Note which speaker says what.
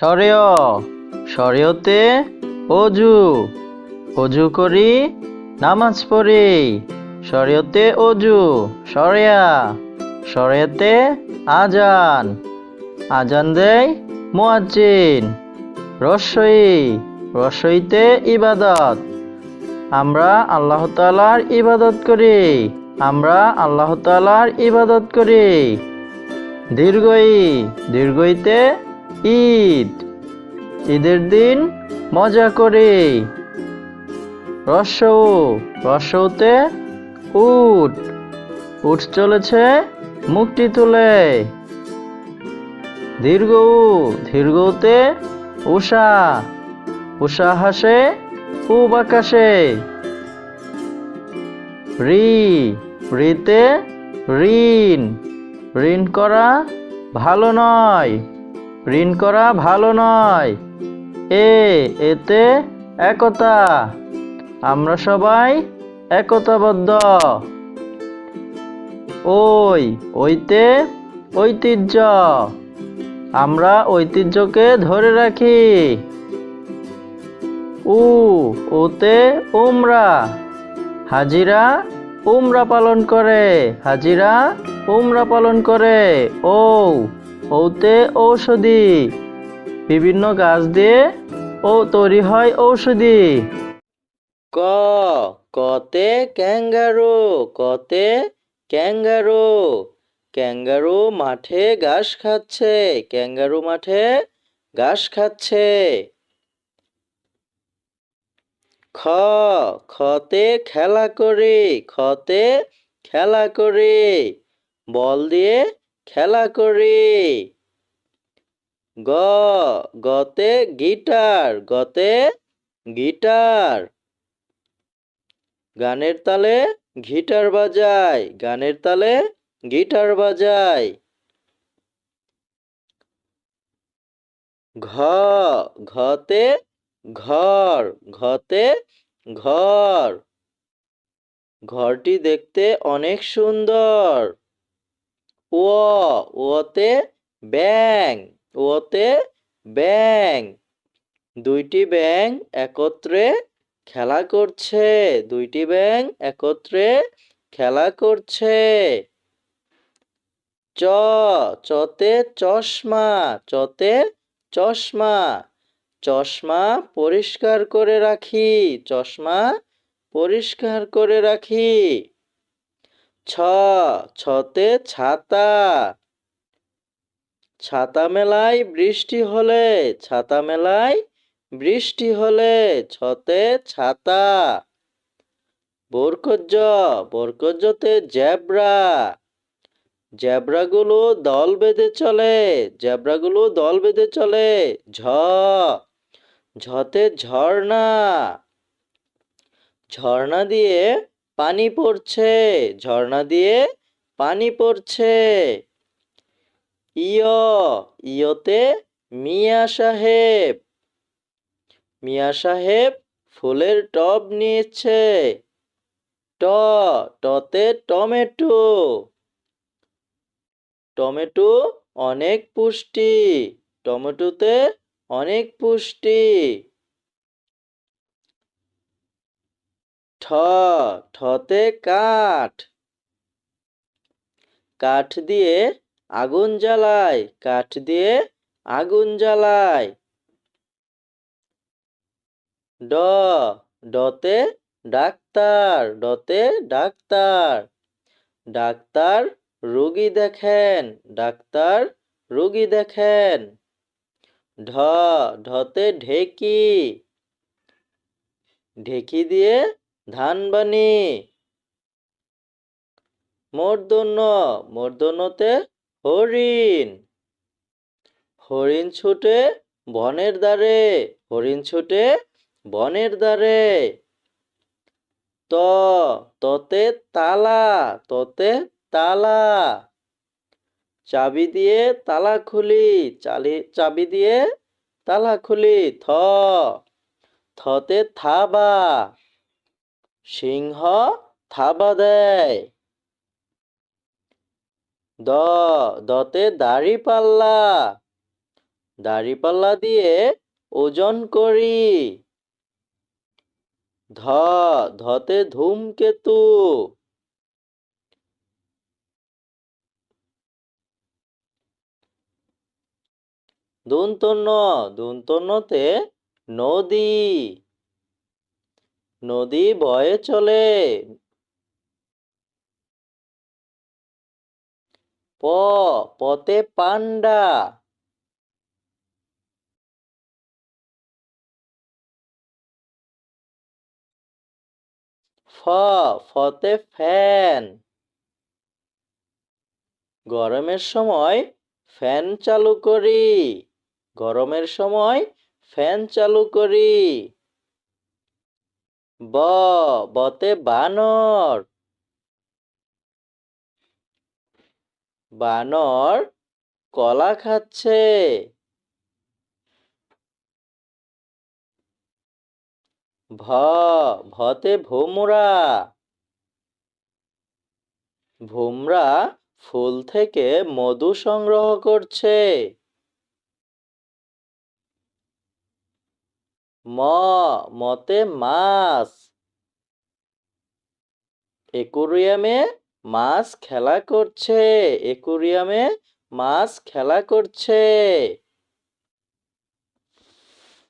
Speaker 1: সরেয় সরেয়তে অজু অজু করি, নামাজ পড়ি শরীয়তে অজু, সরেয়া সরেয়াতে আজান আজান দেয় মুয়াজ্জিন, রসই, রসইতে ইবাদত। আমরা আল্লাহ তালার ইবাদত করি, আমরা আল্লাহ তালার ইবাদত করি। দীর্ঘই, দীর্ঘইতে ঈদ। ঈদের দিন মজা করি। রসৌ রসৌতে উট। উট চলেছে মুক্তি তুলে। দীর্ঘ দীর্ঘতে উষা। উষা হাসে পূব আকাশে। রি, রিতে ঋণ। ঋণ করা ভালো নয়। ঋণ করা ভালো নয়। এ, এতে একতা। আমরা সবাই একতাবদ্ধ। ওই, ওইতে ঐতিহ্য। আমরা ঐতিহ্যকে ধরে রাখি। উ, ওতে উমরা। হাজিরা উমরা পালন করে, হাজিরা উমরা পালন করে। ও ওতে ঔষধি। বিভিন্ন গাছ দিয়ে ও তৈরি হয় ঔষধি। ক, কতে ক্যাঙ্গারু কতে ক্যাঙ্গারু। ক্যাঙ্গারু মাঠে ঘাস খাচ্ছে, ক্যাঙ্গারু মাঠে ঘাস খাচ্ছে। খ খতে খেলা করি খতে খেলা করি। বল দিয়ে খেলা করি। গ, গতে গিটার গতে গিটার। গানের তালে গিটার বাজায় গানের তালে গিটার বাজায় ঘ, ঘতে ঘর ঘতে ঘর। ঘরটি দেখতে অনেক সুন্দর। ও, ওতে ব্যাং ওতে ব্যাং দুইটি ব্যাং একত্রে খেলা করছে, দুইটি ব্যাং একত্রে খেলা করছে। চ, চতে চশমা চতে চশমা। চশমা পরিষ্কার করে রাখি, চশমা পরিষ্কার করে রাখি। ছ, ছতে ছাতা। ছাতা মেলায় বৃষ্টি হলে ছাতা মেলায় বৃষ্টি হলে ছতে ছাতা। বরকজ্জ, বরকজ্জতে জেব্রা। জেব্রাগুলো দল বেঁধে চলে, জেব্রাগুলো দল বেঁধে চলে। ঝ, ঝতে ঝর্ণা। ঝর্ণা দিয়ে পানি পড়ছে, ঝর্ণা দিয়ে পানি পড়ছে। ইয়, ইয়তে মিয়া সাহেব। মিয়া সাহেব ফুলের টব নিয়েছে। ট, টতে টমেটো। টমেটো অনেক পুষ্টি, টমেটোতে অনেক পুষ্টি। ঠ, ঠতে কাঠ। কাঠ দিয়ে আগুন জ্বালায় কাঠ দিয়ে আগুন জ্বালায় ড, ডতে ডাক্তার ডতে ডাক্তার। ডাক্তার রোগী দেখেন, ডাক্তার রোগী দেখেন। ঢ, ঢতে ঢেকি। ঢেকি দিয়ে ধান বানি মূর্ধন্য মূর্ধন্যতে হরিণ। হরিণ ছুটে বনের দ্বারে, হরিণ ছুটে বনের দ্বারে। ত, ততে তালা ততে তালা। চাবি দিয়ে তালা খুলি, চালি, চাবি দিয়ে তালা খুলি, থ। থতে থাবা। সিংহ থাবা দেয়। দ, দতে দাড়ি পাল্লা। দাড়ি পাল্লা দিয়ে ওজন করি। ধ, ধতে ধূমকেতু। দন্তন্য দন্তন্যতে নদী। নদী বয়ে চলে। প পতে পান্ডা। ফ, ফতে ফ্যান। গরমের সময় ফ্যান চালু করি। গরমের সময় ফ্যান চালু করি। ব, বতে বানর। বানর কলা খাচ্ছে। ভ, ভতে ভোমরা। ভোমরা ফুল থেকে মধু সংগ্রহ করছে। ম মতে মাছ। একুরিয়ামে মাছ খেলা করছে একুরিয়ামে মাছ খেলা করছে।